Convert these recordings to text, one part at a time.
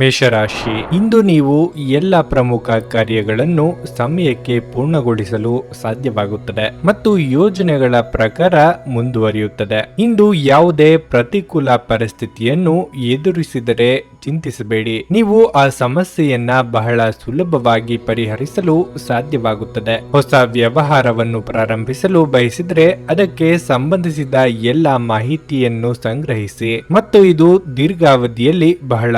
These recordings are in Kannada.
ಮೇಷರಾಶಿ. ಇಂದು ನೀವು ಎಲ್ಲ ಪ್ರಮುಖ ಕಾರ್ಯಗಳನ್ನು ಸಮಯಕ್ಕೆ ಪೂರ್ಣಗೊಳಿಸಲು ಸಾಧ್ಯವಾಗುತ್ತದೆ ಮತ್ತು ಯೋಜನೆಗಳ ಪ್ರಕಾರ ಮುಂದುವರಿಯುತ್ತದೆ. ಇಂದು ಯಾವುದೇ ಪ್ರತಿಕೂಲ ಪರಿಸ್ಥಿತಿಯನ್ನು ಎದುರಿಸಿದರೆ ಚಿಂತಿಸಬೇಡಿ. ನೀವು ಆ ಸಮಸ್ಯೆಯನ್ನ ಬಹಳ ಸುಲಭವಾಗಿ ಪರಿಹರಿಸಲು ಸಾಧ್ಯವಾಗುತ್ತದೆ. ಹೊಸ ವ್ಯವಹಾರವನ್ನು ಪ್ರಾರಂಭಿಸಲು ಬಯಸಿದರೆ ಅದಕ್ಕೆ ಸಂಬಂಧಿಸಿದ ಎಲ್ಲ ಮಾಹಿತಿಯನ್ನು ಸಂಗ್ರಹಿಸಿ ಮತ್ತು ಇದು ದೀರ್ಘಾವಧಿಯಲ್ಲಿ ಬಹಳ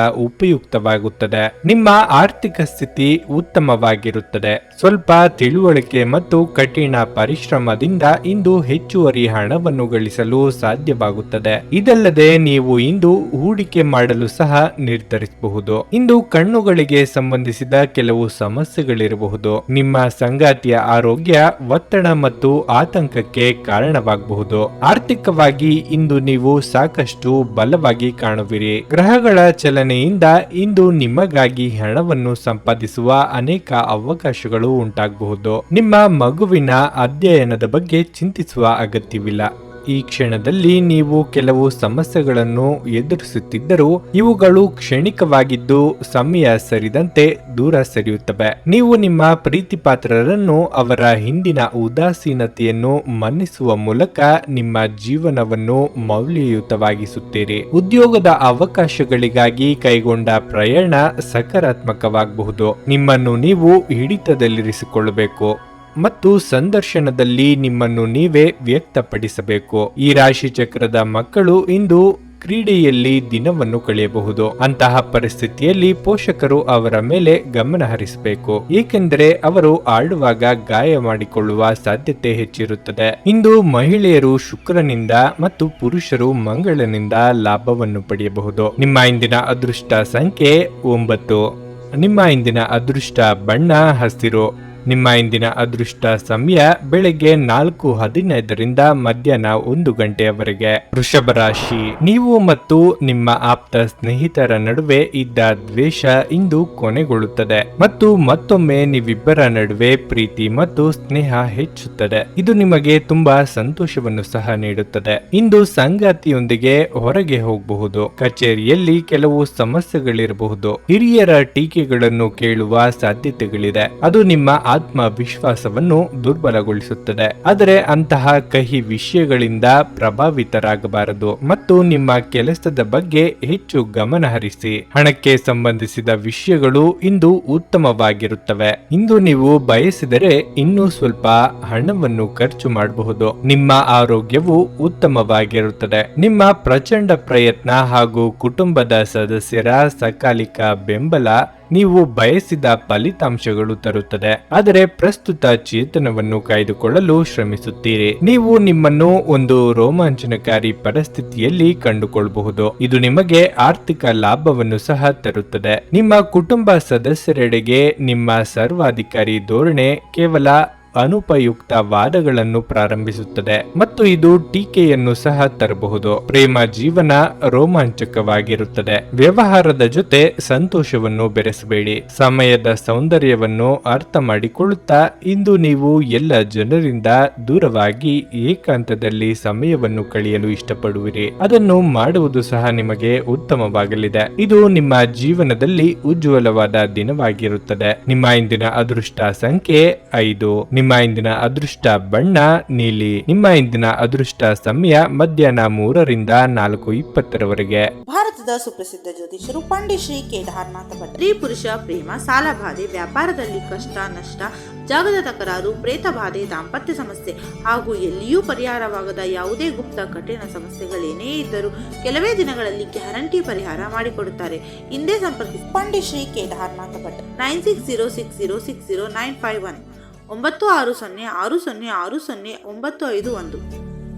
ಉಪಯುಕ್ತವಾಗುತ್ತದೆ. ನಿಮ್ಮ ಆರ್ಥಿಕ ಸ್ಥಿತಿ ಉತ್ತಮವಾಗಿರುತ್ತದೆ. ಸ್ವಲ್ಪ ತಿಳುವಳಿಕೆ ಮತ್ತು ಕಠಿಣ ಪರಿಶ್ರಮದಿಂದ ಇಂದು ಹೆಚ್ಚುವರಿ ಹಣವನ್ನು ಗಳಿಸಲು ಸಾಧ್ಯವಾಗುತ್ತದೆ. ಇದಲ್ಲದೆ ನೀವು ಇಂದು ಹೂಡಿಕೆ ಮಾಡಲು ಸಹ ನಿರ್ಧರಿಸಬಹುದು. ಇಂದು ಕಣ್ಣುಗಳಿಗೆ ಸಂಬಂಧಿಸಿದ ಕೆಲವು ಸಮಸ್ಯೆಗಳಿರಬಹುದು. ನಿಮ್ಮ ಸಂಗಾತಿಯ ಆರೋಗ್ಯ ಒತ್ತಡ ಮತ್ತು ಆತಂಕಕ್ಕೆ ಕಾರಣವಾಗಬಹುದು. ಆರ್ಥಿಕವಾಗಿ ಇಂದು ನೀವು ಸಾಕಷ್ಟು ಬಲವಾಗಿ ಕಾಣುವಿರಿ. ಗ್ರಹಗಳ ಚಲನೆಯಿಂದ ಇಂದು ನಿಮಗಾಗಿ ಹಣವನ್ನು ಸಂಪಾದಿಸುವ ಅನೇಕ ಅವಕಾಶಗಳು ಉಂಟಾಗಬಹುದು. ನಿಮ್ಮ ಮಗುವಿನ ಅಧ್ಯಯನದ ಬಗ್ಗೆ ಚಿಂತಿಸುವ ಅಗತ್ಯವಿಲ್ಲ. ಈ ಕ್ಷಣದಲ್ಲಿ ನೀವು ಕೆಲವು ಸಮಸ್ಯೆಗಳನ್ನು ಎದುರಿಸುತ್ತಿದ್ದರೂ ಇವುಗಳು ಕ್ಷಣಿಕವಾಗಿದ್ದು ಸಮಯ ಸರಿದಂತೆ ದೂರ ಸರಿಯುತ್ತವೆ. ನೀವು ನಿಮ್ಮ ಪ್ರೀತಿಪಾತ್ರರನ್ನು ಅವರ ಹಿಂದಿನ ಉದಾಸೀನತೆಯನ್ನು ಮನ್ನಿಸುವ ಮೂಲಕ ನಿಮ್ಮ ಜೀವನವನ್ನು ಮೌಲ್ಯಯುತವಾಗಿಸುತ್ತೀರಿ. ಉದ್ಯೋಗದ ಅವಕಾಶಗಳಿಗಾಗಿ ಕೈಗೊಂಡ ಪ್ರಯಾಣ ಸಕಾರಾತ್ಮಕವಾಗಬಹುದು. ನಿಮ್ಮನ್ನು ನೀವು ಹಿಡಿತದಲ್ಲಿರಿಸಿಕೊಳ್ಳಬೇಕು. ಮತ್ತು ಸಂದರ್ಶನದಲ್ಲಿ ನಿಮ್ಮನ್ನು ನೀವೇ ವ್ಯಕ್ತಪಡಿಸಬೇಕು. ಈ ರಾಶಿ ಚಕ್ರದ ಮಕ್ಕಳು ಇಂದು ಕ್ರೀಡೆಯಲ್ಲಿ ದಿನವನ್ನು ಕಳೆಯಬಹುದು. ಅಂತಹ ಪರಿಸ್ಥಿತಿಯಲ್ಲಿ ಪೋಷಕರು ಅವರ ಮೇಲೆ ಗಮನ ಹರಿಸಬೇಕು. ಏಕೆಂದರೆ ಅವರು ಆಡುವಾಗ ಗಾಯ ಮಾಡಿಕೊಳ್ಳುವ ಸಾಧ್ಯತೆ ಹೆಚ್ಚಿರುತ್ತದೆ. ಇಂದು ಮಹಿಳೆಯರು ಶುಕ್ರನಿಂದ ಮತ್ತು ಪುರುಷರು ಮಂಗಳನಿಂದ ಲಾಭವನ್ನು ಪಡೆಯಬಹುದು. ನಿಮ್ಮ ಇಂದಿನ ಅದೃಷ್ಟ ಸಂಖ್ಯೆ ಒಂಬತ್ತು. ನಿಮ್ಮ ಇಂದಿನ ಅದೃಷ್ಟ ಬಣ್ಣ, ಹಸಿರು. ನಿಮ್ಮ ಇಂದಿನ ಅದೃಷ್ಟ ಸಮಯ ಬೆಳಗ್ಗೆ ನಾಲ್ಕು ಹದಿನೈದರಿಂದ ಮಧ್ಯಾಹ್ನ ಒಂದು ಗಂಟೆಯವರೆಗೆ. ವೃಷಭ ರಾಶಿ. ನೀವು ಮತ್ತು ನಿಮ್ಮ ಆಪ್ತ ಸ್ನೇಹಿತರ ನಡುವೆ ಇದ್ದ ದ್ವೇಷ ಇಂದು ಕೊನೆಗೊಳ್ಳುತ್ತದೆ. ಮತ್ತು ಮತ್ತೊಮ್ಮೆ ನೀವಿಬ್ಬರ ನಡುವೆ ಪ್ರೀತಿ ಮತ್ತು ಸ್ನೇಹ ಹೆಚ್ಚುತ್ತದೆ. ಇದು ನಿಮಗೆ ತುಂಬಾ ಸಂತೋಷವನ್ನು ಸಹ ನೀಡುತ್ತದೆ. ಇಂದು ಸಂಗಾತಿಯೊಂದಿಗೆ ಹೊರಗೆ ಹೋಗಬಹುದು. ಕಚೇರಿಯಲ್ಲಿ ಕೆಲವು ಸಮಸ್ಯೆಗಳಿರಬಹುದು. ಹಿರಿಯರ ಟೀಕೆಗಳನ್ನು ಕೇಳುವ ಸಾಧ್ಯತೆಗಳಿದೆ. ಅದು ನಿಮ್ಮ ಆತ್ಮವಿಶ್ವಾಸವನ್ನು ದುರ್ಬಲಗೊಳಿಸುತ್ತದೆ. ಆದರೆ ಅಂತಹ ಕಹಿ ವಿಷಯಗಳಿಂದ ಪ್ರಭಾವಿತರಾಗಬಾರದು ಮತ್ತು ನಿಮ್ಮ ಕೆಲಸದ ಬಗ್ಗೆ ಹೆಚ್ಚು ಗಮನ ಹರಿಸಿ. ಹಣಕ್ಕೆ ಸಂಬಂಧಿಸಿದ ವಿಷಯಗಳು ಇಂದು ಉತ್ತಮವಾಗಿರುತ್ತವೆ. ಇಂದು ನೀವು ಬಯಸಿದರೆ ಇನ್ನೂ ಸ್ವಲ್ಪ ಹಣವನ್ನು ಖರ್ಚು ಮಾಡಬಹುದು. ನಿಮ್ಮ ಆರೋಗ್ಯವು ಉತ್ತಮವಾಗಿರುತ್ತದೆ. ನಿಮ್ಮ ಪ್ರಚಂಡ ಪ್ರಯತ್ನ ಹಾಗೂ ಕುಟುಂಬದ ಸದಸ್ಯರ ಸಕಾಲಿಕ ಬೆಂಬಲ ನೀವು ಬಯಸಿದ ಫಲಿತಾಂಶಗಳು ತರುತ್ತದೆ. ಆದರೆ ಪ್ರಸ್ತುತ ಚೇತನವನ್ನು ಕಾಯ್ದುಕೊಳ್ಳಲು ಶ್ರಮಿಸುತ್ತೀರಿ. ನೀವು ನಿಮ್ಮನ್ನು ಒಂದು ರೋಮಾಂಚನಕಾರಿ ಪರಿಸ್ಥಿತಿಯಲ್ಲಿ ಕಂಡುಕೊಳ್ಳಬಹುದು ಇದು ನಿಮಗೆ ಆರ್ಥಿಕ ಲಾಭವನ್ನು ಸಹ ತರುತ್ತದೆ. ನಿಮ್ಮ ಕುಟುಂಬ ಸದಸ್ಯರೆಡೆಗೆ ನಿಮ್ಮ ಸರ್ವಾಧಿಕಾರಿ ಧೋರಣೆ ಕೇವಲ ಅನುಪಯುಕ್ತ ವಾದಗಳನ್ನು ಪ್ರಾರಂಭಿಸುತ್ತದೆ ಮತ್ತು ಇದು ಟೀಕೆಯನ್ನು ಸಹ ತರಬಹುದು. ಪ್ರೇಮ ಜೀವನ ರೋಮಾಂಚಕವಾಗಿರುತ್ತದೆ. ವ್ಯವಹಾರದ ಜೊತೆ ಸಂತೋಷವನ್ನು ಬೆರೆಸಬೇಡಿ. ಸಮಯದ ಸೌಂದರ್ಯವನ್ನು ಅರ್ಥ ಮಾಡಿಕೊಳ್ಳುತ್ತಾ ಇಂದು ನೀವು ಎಲ್ಲ ಜನರಿಂದ ದೂರವಾಗಿ ಏಕಾಂತದಲ್ಲಿ ಸಮಯವನ್ನು ಕಳೆಯಲು ಇಷ್ಟಪಡುವಿರಿ. ಅದನ್ನು ಮಾಡುವುದು ಸಹ ನಿಮಗೆ ಉತ್ತಮವಾಗಲಿದೆ. ಇದು ನಿಮ್ಮ ಜೀವನದಲ್ಲಿ ಉಜ್ವಲವಾದ ದಿನವಾಗಿರುತ್ತದೆ. ನಿಮ್ಮ ಇಂದಿನ ಅದೃಷ್ಟ ಸಂಖ್ಯೆ ಐದು. ನಿಮ್ಮ ಇಂದಿನ ಅದೃಷ್ಟ ಬಣ್ಣ, ನೀಲಿ. ನಿಮ್ಮ ಇಂದಿನ ಅದೃಷ್ಟ ಸಮಯ ಮಧ್ಯಾಹ್ನ ಮೂರರಿಂದ ನಾಲ್ಕು ಇಪ್ಪತ್ತರವರೆಗೆ. ಭಾರತದ ಸುಪ್ರಸಿದ್ಧ ಜ್ಯೋತಿಷರು ಪಂಡಿತ್ ಶ್ರೀ ಕೇದಾರನಾಥ ಭಟ್. ಸ್ತ್ರೀ ಪುರುಷ ಪ್ರೇಮ, ಸಾಲಬಾಧೆ, ವ್ಯಾಪಾರದಲ್ಲಿ ಕಷ್ಟ, ನಷ್ಟ, ಜಾಗದ ತಕರಾರು, ಪ್ರೇತ ಬಾಧೆ, ದಾಂಪತ್ಯ ಸಮಸ್ಯೆ ಹಾಗೂ ಎಲ್ಲಿಯೂ ಪರಿಹಾರವಾಗದ ಯಾವುದೇ ಗುಪ್ತ ಕಠಿಣ ಸಮಸ್ಯೆಗಳೇನೇ ಇದ್ದರೂ ಕೆಲವೇ ದಿನಗಳಲ್ಲಿ ಗ್ಯಾರಂಟಿ ಪರಿಹಾರ ಮಾಡಿಕೊಡುತ್ತಾರೆ. ಹಿಂದೆ ಸಂಪರ್ಕಿಸಿ. Pandit Shri Kedarnath Bhat. Nine six zero six zero six zero nine five one. ಒಂಬತ್ತು ಆರು ಸೊನ್ನೆ ಆರು ಸೊನ್ನೆ ಆರು ಸೊನ್ನೆ ಒಂಬತ್ತು ಐದು ಒಂದು.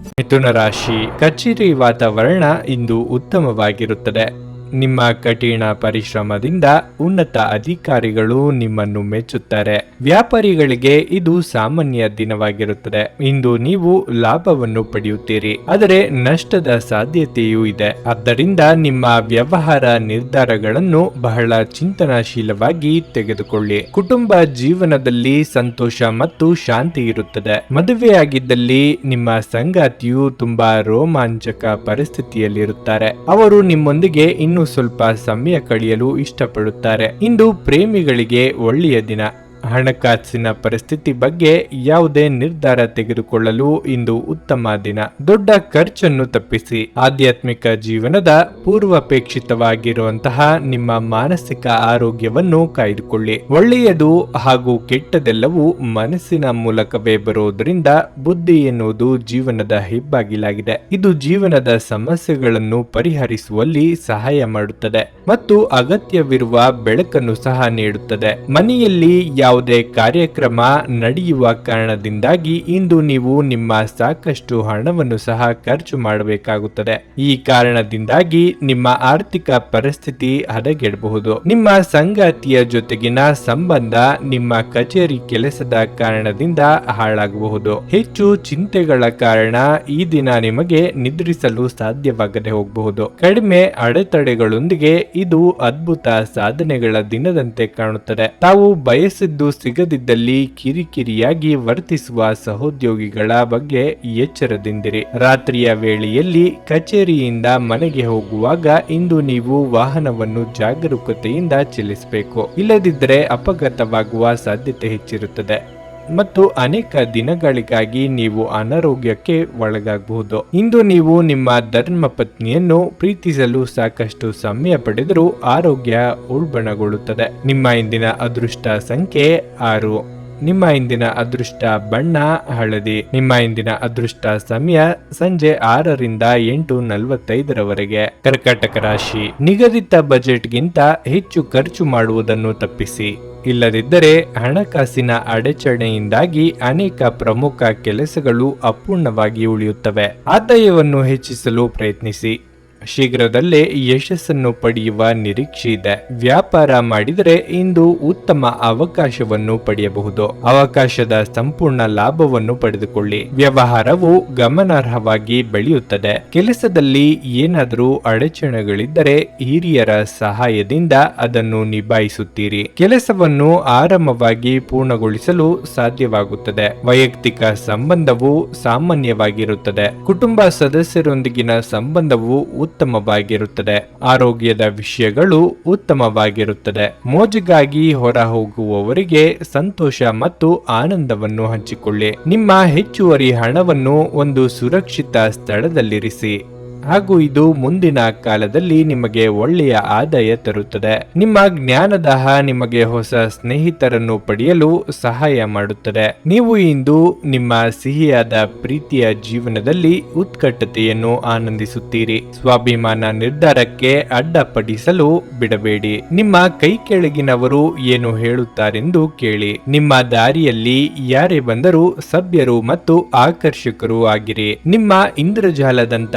ಮಿಥುನ ರಾಶಿ ಕಚೇರಿ ವಾತಾವರಣ ಇಂದು ಉತ್ತಮವಾಗಿರುತ್ತದೆ. ನಿಮ್ಮ ಕಠಿಣ ಪರಿಶ್ರಮದಿಂದ ಉನ್ನತ ಅಧಿಕಾರಿಗಳು ನಿಮ್ಮನ್ನು ಮೆಚ್ಚುತ್ತಾರೆ. ವ್ಯಾಪಾರಿಗಳಿಗೆ ಇದು ಸಾಮಾನ್ಯ ದಿನವಾಗಿರುತ್ತದೆ. ಇಂದು ನೀವು ಲಾಭವನ್ನು ಪಡೆಯುತ್ತೀರಿ. ಆದರೆ ನಷ್ಟದ ಸಾಧ್ಯತೆಯೂ ಇದೆ. ಆದ್ದರಿಂದ ನಿಮ್ಮ ವ್ಯವಹಾರ ನಿರ್ಧಾರಗಳನ್ನು ಬಹಳ ಚಿಂತನಾಶೀಲವಾಗಿ ತೆಗೆದುಕೊಳ್ಳಿ. ಕುಟುಂಬ ಜೀವನದಲ್ಲಿ ಸಂತೋಷ ಮತ್ತು ಶಾಂತಿ ಇರುತ್ತದೆ. ಮದುವೆಯಾಗಿದ್ದಲ್ಲಿ ನಿಮ್ಮ ಸಂಗಾತಿಯು ತುಂಬಾ ರೋಮಾಂಚಕ ಪರಿಸ್ಥಿತಿಯಲ್ಲಿರುತ್ತಾರೆ. ಅವರು ನಿಮ್ಮೊಂದಿಗೆ ಇನ್ನೂ ಸ್ವಲ್ಪ ಸಮಯ ಕಳೆಯಲು ಇಷ್ಟಪಡುತ್ತಾರೆ. ಇಂದು ಪ್ರೇಮಿಗಳಿಗೆ ಒಳ್ಳೆಯ ದಿನ. ಹಣಕಾಸಿನ ಪರಿಸ್ಥಿತಿ ಬಗ್ಗೆ ಯಾವುದೇ ನಿರ್ಧಾರ ತೆಗೆದುಕೊಳ್ಳಲು ಇಂದು ಉತ್ತಮ ದಿನ. ದೊಡ್ಡ ಖರ್ಚನ್ನು ತಪ್ಪಿಸಿ ಆಧ್ಯಾತ್ಮಿಕ ಜೀವನದ ಪೂರ್ವಾಪೇಕ್ಷಿತವಾಗಿರುವಂತಹ ನಿಮ್ಮ ಮಾನಸಿಕ ಆರೋಗ್ಯವನ್ನು ಕಾಯ್ದುಕೊಳ್ಳಿ. ಒಳ್ಳೆಯದು ಹಾಗೂ ಕೆಟ್ಟದೆಲ್ಲವೂ ಮನಸ್ಸಿನ ಮೂಲಕವೇ ಬರುವುದರಿಂದ ಬುದ್ಧಿ ಎನ್ನುವುದು ಜೀವನದ ಹೆಬ್ಬಾಗಿಲಾಗಿದೆ. ಇದು ಜೀವನದ ಸಮಸ್ಯೆಗಳನ್ನು ಪರಿಹರಿಸುವಲ್ಲಿ ಸಹಾಯ ಮಾಡುತ್ತದೆ ಮತ್ತು ಅಗತ್ಯವಿರುವ ಬೆಳಕನ್ನು ಸಹ ನೀಡುತ್ತದೆ. ಮನೆಯಲ್ಲಿ ಯಾವುದೇ ಕಾರ್ಯಕ್ರಮ ನಡೆಯುವ ಕಾರಣದಿಂದಾಗಿ ಇಂದು ನೀವು ನಿಮ್ಮ ಸಾಕಷ್ಟು ಹಣವನ್ನು ಸಹ ಖರ್ಚು ಮಾಡಬೇಕಾಗುತ್ತದೆ. ಈ ಕಾರಣದಿಂದಾಗಿ ನಿಮ್ಮ ಆರ್ಥಿಕ ಪರಿಸ್ಥಿತಿ ಹದಗೆಡಬಹುದು. ನಿಮ್ಮ ಸಂಗಾತಿಯ ಜೊತೆಗಿನ ಸಂಬಂಧ ನಿಮ್ಮ ಕಚೇರಿ ಕೆಲಸದ ಕಾರಣದಿಂದ ಹಾಳಾಗಬಹುದು. ಹೆಚ್ಚು ಚಿಂತೆಗಳ ಕಾರಣ ಈ ದಿನ ನಿಮಗೆ ನಿದ್ರಿಸಲು ಸಾಧ್ಯವಾಗದೆ ಹೋಗಬಹುದು. ಕಡಿಮೆ ಅಡೆತಡೆಗಳೊಂದಿಗೆ ಇದು ಅದ್ಭುತ ಸಾಧನೆಗಳ ದಿನದಂತೆ ಕಾಣುತ್ತದೆ. ತಾವು ಬಯಸಿದ್ದು ಸಿಗದಿದ್ದಲ್ಲಿ ಕಿರಿಕಿರಿಯಾಗಿ ವರ್ತಿಸುವ ಸಹೋದ್ಯೋಗಿಗಳ ಬಗ್ಗೆ ಎಚ್ಚರದಿಂದಿರಿ. ರಾತ್ರಿಯ ವೇಳೆಯಲ್ಲಿ ಕಚೇರಿಯಿಂದ ಮನೆಗೆ ಹೋಗುವಾಗ ಇಂದು ನೀವು ವಾಹನವನ್ನು ಜಾಗರೂಕತೆಯಿಂದ ಚಲಿಸಬೇಕು. ಇಲ್ಲದಿದ್ದರೆ ಅಪಘಾತವಾಗುವ ಸಾಧ್ಯತೆ ಹೆಚ್ಚಿರುತ್ತದೆ. ಮತ್ತು ಅನೇಕ ದಿನಗಳಿಗಾಗಿ ನೀವು ಅನಾರೋಗ್ಯಕ್ಕೆ ಒಳಗಾಗಬಹುದು. ಇಂದು ನೀವು ನಿಮ್ಮ ಧರ್ಮ ಪತ್ನಿಯನ್ನು ಪ್ರೀತಿಸಲು ಸಾಕಷ್ಟು ಸಮಯ ಪಡೆದರೂ ಆರೋಗ್ಯ ಉಲ್ಬಣಗೊಳ್ಳುತ್ತದೆ. ನಿಮ್ಮ ಇಂದಿನ ಅದೃಷ್ಟ ಸಂಖ್ಯೆ ಆರು. ನಿಮ್ಮ ಇಂದಿನ ಅದೃಷ್ಟ ಬಣ್ಣ, ಹಳದಿ. ನಿಮ್ಮ ಇಂದಿನ ಅದೃಷ್ಟ ಸಮಯ ಸಂಜೆ ಆರರಿಂದ ಎಂಟು ನಲವತ್ತೈದರವರೆಗೆ. ಕರ್ಕಾಟಕ ರಾಶಿ. ನಿಗದಿತ ಬಜೆಟ್ಗಿಂತ ಹೆಚ್ಚು ಖರ್ಚು ಮಾಡುವುದನ್ನು ತಪ್ಪಿಸಿ. ಇಲ್ಲದಿದ್ದರೆ ಹಣಕಾಸಿನ ಅಡಚಣೆಯಿಂದಾಗಿ ಅನೇಕ ಪ್ರಮುಖ ಕೆಲಸಗಳು ಅಪೂರ್ಣವಾಗಿ ಉಳಿಯುತ್ತವೆ. ಆದಾಯವನ್ನು ಹೆಚ್ಚಿಸಲು ಪ್ರಯತ್ನಿಸಿ. ಶೀಘ್ರದಲ್ಲೇ ಯಶಸ್ಸನ್ನು ಪಡೆಯುವ ನಿರೀಕ್ಷೆ ಇದೆ. ವ್ಯಾಪಾರ ಮಾಡಿದರೆ ಇಂದು ಉತ್ತಮ ಅವಕಾಶವನ್ನು ಪಡೆಯಬಹುದು. ಅವಕಾಶದ ಸಂಪೂರ್ಣ ಲಾಭವನ್ನು ಪಡೆದುಕೊಳ್ಳಿ. ವ್ಯವಹಾರವು ಗಮನಾರ್ಹವಾಗಿ ಬೆಳೆಯುತ್ತದೆ. ಕೆಲಸದಲ್ಲಿ ಏನಾದರೂ ಅಡಚಣೆಗಳಿದ್ದರೆ ಹಿರಿಯರ ಸಹಾಯದಿಂದ ಅದನ್ನು ನಿಭಾಯಿಸುತ್ತೀರಿ. ಕೆಲಸವನ್ನು ಆರಾಮವಾಗಿ ಪೂರ್ಣಗೊಳಿಸಲು ಸಾಧ್ಯವಾಗುತ್ತದೆ. ವೈಯಕ್ತಿಕ ಸಂಬಂಧವು ಸಾಮಾನ್ಯವಾಗಿರುತ್ತದೆ. ಕುಟುಂಬ ಸದಸ್ಯರೊಂದಿಗಿನ ಸಂಬಂಧವು ಉತ್ತಮವಾಗಿರುತ್ತದೆ. ಆರೋಗ್ಯದ ವಿಷಯಗಳು ಉತ್ತಮವಾಗಿರುತ್ತದೆ. ಮೋಜಿಗಾಗಿ ಹೊರ ಹೋಗುವವರಿಗೆ ಸಂತೋಷ ಮತ್ತು ಆನಂದವನ್ನು ಹಂಚಿಕೊಳ್ಳಿ. ನಿಮ್ಮ ಹೆಚ್ಚುವರಿ ಹಣವನ್ನು ಒಂದು ಸುರಕ್ಷಿತ ಸ್ಥಳದಲ್ಲಿರಿಸಿ. ಹಾಗೂ ಇದು ಮುಂದಿನ ಕಾಲದಲ್ಲಿ ನಿಮಗೆ ಒಳ್ಳೆಯ ಆದಾಯ ತರುತ್ತದೆ. ನಿಮ್ಮ ಜ್ಞಾನದಹ ನಿಮಗೆ ಹೊಸ ಸ್ನೇಹಿತರನ್ನು ಪಡೆಯಲು ಸಹಾಯ ಮಾಡುತ್ತದೆ. ನೀವು ಇಂದು ನಿಮ್ಮ ಸಿಹಿಯಾದ ಪ್ರೀತಿಯ ಜೀವನದಲ್ಲಿ ಉತ್ಕಟತೆಯನ್ನು ಆನಂದಿಸುತ್ತೀರಿ. ಸ್ವಾಭಿಮಾನ ನಿರ್ಧಾರಕ್ಕೆ ಅಡ್ಡಪಡಿಸಲು ಬಿಡಬೇಡಿ. ನಿಮ್ಮ ಕೈ ಕೆಳಗಿನವರು ಏನು ಹೇಳುತ್ತಾರೆಂದು ಕೇಳಿ. ನಿಮ್ಮ ದಾರಿಯಲ್ಲಿ ಯಾರೇ ಬಂದರೂ ಸಭ್ಯರು ಮತ್ತು ಆಕರ್ಷಕರು ಆಗಿರಿ. ನಿಮ್ಮ ಇಂದ್ರಜಾಲದಂತ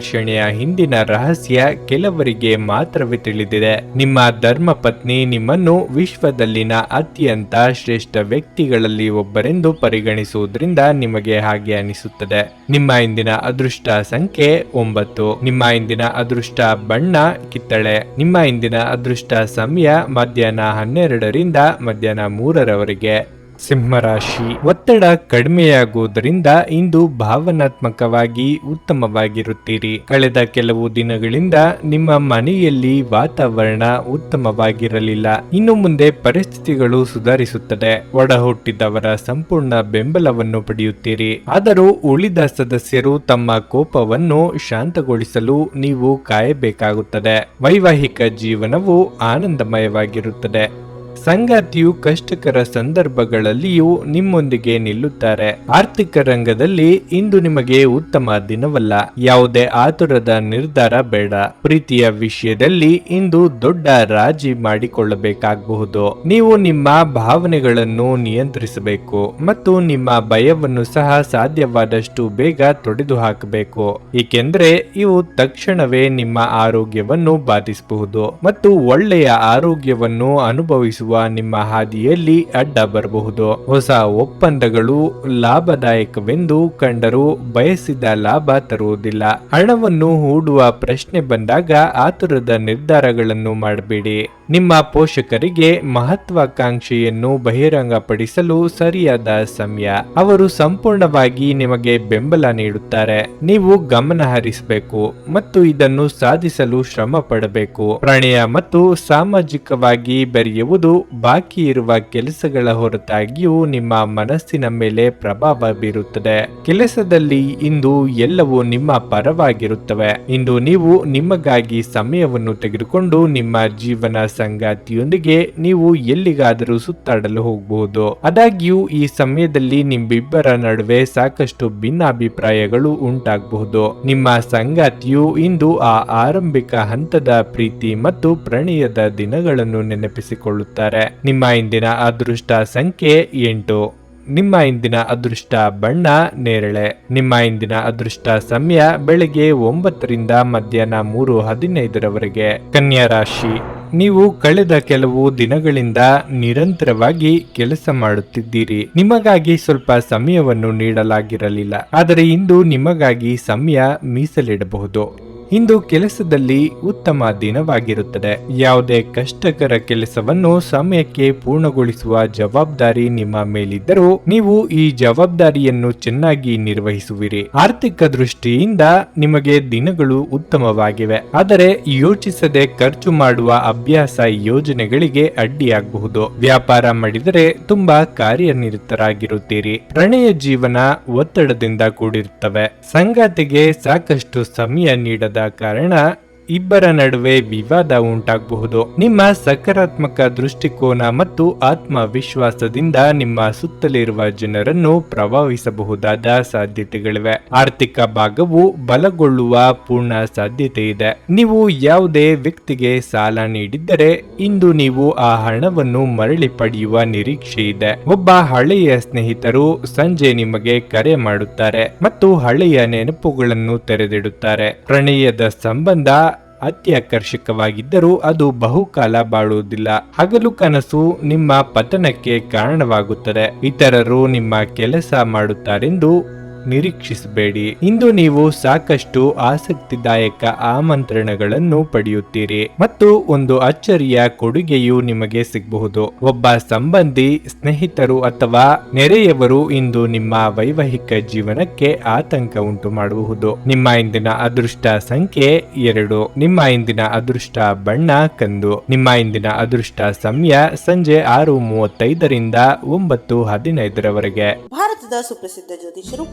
ಆಕರ್ಷಣೆಯ ಹಿಂದಿನ ರಹಸ್ಯ ಕೆಲವರಿಗೆ ಮಾತ್ರವೇ ತಿಳಿದಿದೆ. ನಿಮ್ಮ ಧರ್ಮ ಪತ್ನಿ ನಿಮ್ಮನ್ನು ವಿಶ್ವದಲ್ಲಿನ ಅತ್ಯಂತ ಶ್ರೇಷ್ಠ ವ್ಯಕ್ತಿಗಳಲ್ಲಿ ಒಬ್ಬರೆಂದು ಪರಿಗಣಿಸುವುದರಿಂದ ನಿಮಗೆ ಹಾಗೆ ಅನಿಸುತ್ತದೆ. ನಿಮ್ಮ ಇಂದಿನ ಅದೃಷ್ಟ ಸಂಖ್ಯೆ ಒಂಬತ್ತು. ನಿಮ್ಮ ಇಂದಿನ ಅದೃಷ್ಟ ಬಣ್ಣ ಕಿತ್ತಳೆ. ನಿಮ್ಮ ಇಂದಿನ ಅದೃಷ್ಟ ಸಮಯ ಮಧ್ಯಾಹ್ನ ಹನ್ನೆರಡರಿಂದ ಮಧ್ಯಾಹ್ನ ಮೂರರವರೆಗೆ. ಸಿಂಹರಾಶಿ. ಒತ್ತಡ ಕಡಿಮೆಯಾಗುವುದರಿಂದ ಇಂದು ಭಾವನಾತ್ಮಕವಾಗಿ ಉತ್ತಮವಾಗಿರುತ್ತೀರಿ. ಕಳೆದ ಕೆಲವು ದಿನಗಳಿಂದ ನಿಮ್ಮ ಮನೆಯಲ್ಲಿ ವಾತಾವರಣ ಉತ್ತಮವಾಗಿರಲಿಲ್ಲ. ಇನ್ನು ಮುಂದೆ ಪರಿಸ್ಥಿತಿಗಳು ಸುಧಾರಿಸುತ್ತದೆ. ಒಡ ಹುಟ್ಟಿದವರ ಸಂಪೂರ್ಣ ಬೆಂಬಲವನ್ನು ಪಡೆಯುತ್ತೀರಿ. ಆದರೂ ಉಳಿದ ಸದಸ್ಯರು ತಮ್ಮ ಕೋಪವನ್ನು ಶಾಂತಗೊಳಿಸಲು ನೀವು ಕಾಯಬೇಕಾಗುತ್ತದೆ. ವೈವಾಹಿಕ ಜೀವನವು ಆನಂದಮಯವಾಗಿರುತ್ತದೆ. ಸಂಗಾತಿಯು ಕಷ್ಟಕರ ಸಂದರ್ಭಗಳಲ್ಲಿಯೂ ನಿಮ್ಮೊಂದಿಗೆ ನಿಲ್ಲುತ್ತಾರೆ. ಆರ್ಥಿಕ ರಂಗದಲ್ಲಿ ಇಂದು ನಿಮಗೆ ಉತ್ತಮ ದಿನವಲ್ಲ. ಯಾವುದೇ ಆತುರದ ನಿರ್ಧಾರ ಬೇಡ. ಪ್ರೀತಿಯ ವಿಷಯದಲ್ಲಿ ಇಂದು ದೊಡ್ಡ ರಾಜಿ ಮಾಡಿಕೊಳ್ಳಬೇಕಾಗಬಹುದು. ನೀವು ನಿಮ್ಮ ಭಾವನೆಗಳನ್ನು ನಿಯಂತ್ರಿಸಬೇಕು ಮತ್ತು ನಿಮ್ಮ ಭಯವನ್ನು ಸಹ ಸಾಧ್ಯವಾದಷ್ಟು ಬೇಗ ತೊಡೆದು ಹಾಕಬೇಕು ಏಕೆಂದ್ರೆ ಇವು ತಕ್ಷಣವೇ ನಿಮ್ಮ ಆರೋಗ್ಯವನ್ನು ಬಾಧಿಸಬಹುದು ಮತ್ತು ಒಳ್ಳೆಯ ಆರೋಗ್ಯವನ್ನು ಅನುಭವಿಸುವ ನಿಮ್ಮ ಹಾದಿಯಲ್ಲಿ ಅಡ್ಡ ಬರಬಹುದು. ಹೊಸ ಒಪ್ಪಂದಗಳು ಲಾಭದಾಯಕವೆಂದು ಕಂಡರೂ ಬಯಸಿದ ಲಾಭ ತರುವುದಿಲ್ಲ. ಹಣವನ್ನು ಹೂಡುವ ಪ್ರಶ್ನೆ ಬಂದಾಗ ಆತುರದ ನಿರ್ಧಾರಗಳನ್ನು ಮಾಡಬೇಡಿ. ನಿಮ್ಮ ಪೋಷಕರಿಗೆ ಮಹತ್ವಾಕಾಂಕ್ಷೆಯನ್ನು ಬಹಿರಂಗಪಡಿಸಲು ಸರಿಯಾದ ಸಮಯ. ಅವರು ಸಂಪೂರ್ಣವಾಗಿ ನಿಮಗೆ ಬೆಂಬಲ ನೀಡುತ್ತಾರೆ. ನೀವು ಗಮನ ಹರಿಸಬೇಕು ಮತ್ತು ಇದನ್ನು ಸಾಧಿಸಲು ಶ್ರಮ ಪಡಬೇಕು. ಪ್ರಣಯ ಮತ್ತು ಸಾಮಾಜಿಕವಾಗಿ ಬೆರೆಯುವುದು ಬಾಕಿ ಇರುವ ಕೆಲಸಗಳ ಹೊರತಾಗಿಯೂ ನಿಮ್ಮ ಮನಸ್ಸಿನ ಮೇಲೆ ಪ್ರಭಾವ ಬೀರುತ್ತದೆ. ಕೆಲಸದಲ್ಲಿ ಇಂದು ಎಲ್ಲವೂ ನಿಮ್ಮ ಪರವಾಗಿರುತ್ತವೆ. ಇಂದು ನೀವು ನಿಮಗಾಗಿ ಸಮಯವನ್ನು ತೆಗೆದುಕೊಂಡು ನಿಮ್ಮ ಜೀವನ ಸಂಗಾತಿಯೊಂದಿಗೆ ನೀವು ಎಲ್ಲಿಗಾದರೂ ಸುತ್ತಾಡಲು ಹೋಗಬಹುದು. ಆದಾಗ್ಯೂ ಈ ಸಮಯದಲ್ಲಿ ನಿಮ್ಮಿಬ್ಬರ ನಡುವೆ ಸಾಕಷ್ಟು ಭಿನ್ನಾಭಿಪ್ರಾಯಗಳು ಉಂಟಾಗಬಹುದು. ನಿಮ್ಮ ಸಂಗಾತಿಯು ಇಂದು ಆ ಆರಂಭಿಕ ಹಂತದ ಪ್ರೀತಿ ಮತ್ತು ಪ್ರಣಯದ ದಿನಗಳನ್ನು ನೆನಪಿಸಿಕೊಳ್ಳುತ್ತಾರೆ. ನಿಮ್ಮ ಇಂದಿನ ಅದೃಷ್ಟ ಸಂಖ್ಯೆ ಎಂಟು. ನಿಮ್ಮ ಇಂದಿನ ಅದೃಷ್ಟ ಬಣ್ಣ ನೇರಳೆ. ನಿಮ್ಮ ಇಂದಿನ ಅದೃಷ್ಟ ಸಮಯ ಬೆಳಿಗ್ಗೆ ಒಂಬತ್ತರಿಂದ ಮಧ್ಯಾಹ್ನ ಮೂರು ಹದಿನೈದರವರೆಗೆ. ಕನ್ಯಾ ರಾಶಿ. ನೀವು ಕಳೆದ ಕೆಲವು ದಿನಗಳಿಂದ ನಿರಂತರವಾಗಿ ಕೆಲಸ ಮಾಡುತ್ತಿದ್ದೀರಿ. ನಿಮಗಾಗಿ ಸ್ವಲ್ಪ ಸಮಯವನ್ನು ನೀಡಲಾಗಿರಲಿಲ್ಲ. ಆದರೆ ಇಂದು ನಿಮಗಾಗಿ ಸಮಯ ಮೀಸಲಿಡಬಹುದು. ಇಂದು ಕೆಲಸದಲ್ಲಿ ಉತ್ತಮ ದಿನವಾಗಿರುತ್ತದೆ. ಯಾವುದೇ ಕಷ್ಟಕರ ಕೆಲಸವನ್ನು ಸಮಯಕ್ಕೆ ಪೂರ್ಣಗೊಳಿಸುವ ಜವಾಬ್ದಾರಿ ನಿಮ್ಮ ಮೇಲಿದ್ದರೂ ನೀವು ಈ ಜವಾಬ್ದಾರಿಯನ್ನು ಚೆನ್ನಾಗಿ ನಿರ್ವಹಿಸುವಿರಿ. ಆರ್ಥಿಕ ದೃಷ್ಟಿಯಿಂದ ನಿಮಗೆ ದಿನಗಳು ಉತ್ತಮವಾಗಿವೆ. ಆದರೆ ಯೋಚಿಸದೆ ಖರ್ಚು ಮಾಡುವ ಅಭ್ಯಾಸ ಯೋಜನೆಗಳಿಗೆ ಅಡ್ಡಿಯಾಗಬಹುದು. ವ್ಯಾಪಾರ ಮಾಡಿದರೆ ತುಂಬಾ ಕಾರ್ಯನಿರತರಾಗಿರುತ್ತೀರಿ. ಪ್ರಣಯ ಜೀವನ ಒತ್ತಡದಿಂದ ಕೂಡಿರುತ್ತವೆ. ಸಂಗಾತಿಗೆ ಸಾಕಷ್ಟು ಸಮಯ ನೀಡದ ಕಾರಣ ಇಬ್ಬರ ನಡುವೆ ವಿವಾದ ಉಂಟಾಗಬಹುದು. ನಿಮ್ಮ ಸಕಾರಾತ್ಮಕ ದೃಷ್ಟಿಕೋನ ಮತ್ತು ಆತ್ಮವಿಶ್ವಾಸದಿಂದ ನಿಮ್ಮ ಸುತ್ತಲಿರುವ ಜನರನ್ನು ಪ್ರಭಾವಿಸಬಹುದಾದ ಸಾಧ್ಯತೆಗಳಿವೆ. ಆರ್ಥಿಕ ಭಾಗವು ಬಲಗೊಳ್ಳುವ ಪೂರ್ಣ ಸಾಧ್ಯತೆ ಇದೆ. ನೀವು ಯಾವುದೇ ವ್ಯಕ್ತಿಗೆ ಸಾಲ ನೀಡಿದ್ದರೆ ಇಂದು ನೀವು ಆ ಹಣವನ್ನು ಮರಳಿ ಪಡೆಯುವ ನಿರೀಕ್ಷೆ ಇದೆ. ಒಬ್ಬ ಹಳೆಯ ಸ್ನೇಹಿತರು ಸಂಜೆ ನಿಮಗೆ ಕರೆ ಮಾಡುತ್ತಾರೆ ಮತ್ತು ಹಳೆಯ ನೆನಪುಗಳನ್ನು ತೆರೆದಿಡುತ್ತಾರೆ. ಪ್ರಣಯದ ಸಂಬಂಧ ಅತ್ಯಾಕರ್ಷಕವಾಗಿದ್ದರೂ ಅದು ಬಹುಕಾಲ ಬಾಳುವುದಿಲ್ಲ. ಹಗಲು ಕನಸು ನಿಮ್ಮ ಪತನಕ್ಕೆ ಕಾರಣವಾಗುತ್ತದೆ. ಇತರರು ನಿಮ್ಮ ಕೆಲಸ ಮಾಡುತ್ತಾರೆಂದು ನಿರೀಕ್ಷಿಸಬೇಡಿ. ಇಂದು ನೀವು ಸಾಕಷ್ಟು ಆಸಕ್ತಿದಾಯಕ ಆಮಂತ್ರಣಗಳನ್ನು ಪಡೆಯುತ್ತೀರಿ ಮತ್ತು ಒಂದು ಅಚ್ಚರಿಯ ಕೊಡುಗೆಯು ನಿಮಗೆ ಸಿಗಬಹುದು. ಒಬ್ಬ ಸಂಬಂಧಿ, ಸ್ನೇಹಿತರು ಅಥವಾ ನೆರೆಯವರು ಇಂದು ನಿಮ್ಮ ವೈವಾಹಿಕ ಜೀವನಕ್ಕೆ ಆತಂಕ ಉಂಟು ಮಾಡಬಹುದು ನಿಮ್ಮ ಇಂದಿನ ಅದೃಷ್ಟ ಸಂಖ್ಯೆ ಎರಡು. ನಿಮ್ಮ ಇಂದಿನ ಅದೃಷ್ಟ ಬಣ್ಣ ಕಂದು. ನಿಮ್ಮ ಇಂದಿನ ಅದೃಷ್ಟ ಸಮಯ ಸಂಜೆ ಆರು ಮೂವತ್ತೈದರಿಂದ ಒಂಬತ್ತು ಹದಿನೈದರವರೆಗೆ. ಭಾರತದ ಸುಪ್ರಸಿದ್ಧ ಜ್ಯೋತಿಷರು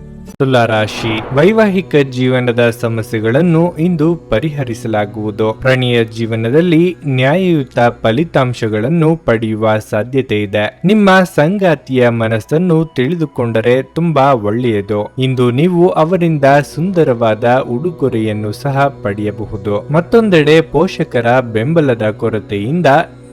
ತುಲಾರಾಶಿ ವೈವಾಹಿಕ ಜೀವನದ ಸಮಸ್ಯೆಗಳನ್ನು ಇಂದು ಪರಿಹರಿಸಲಾಗುವುದು. ಪ್ರಣಿಯ ಜೀವನದಲ್ಲಿ ನ್ಯಾಯಯುತ ಫಲಿತಾಂಶಗಳನ್ನು ಪಡೆಯುವ ಸಾಧ್ಯತೆ ಇದೆ. ನಿಮ್ಮ ಸಂಗಾತಿಯ ಮನಸ್ಸನ್ನು ತಿಳಿದುಕೊಂಡರೆ ತುಂಬಾ ಒಳ್ಳೆಯದು. ಇಂದು ನೀವು ಅವರಿಂದ ಸುಂದರವಾದ ಉಡುಗೊರೆಯನ್ನು ಸಹ ಪಡೆಯಬಹುದು. ಮತ್ತೊಂದೆಡೆ ಪೋಷಕರ ಬೆಂಬಲದ ಕೊರತೆಯಿಂದ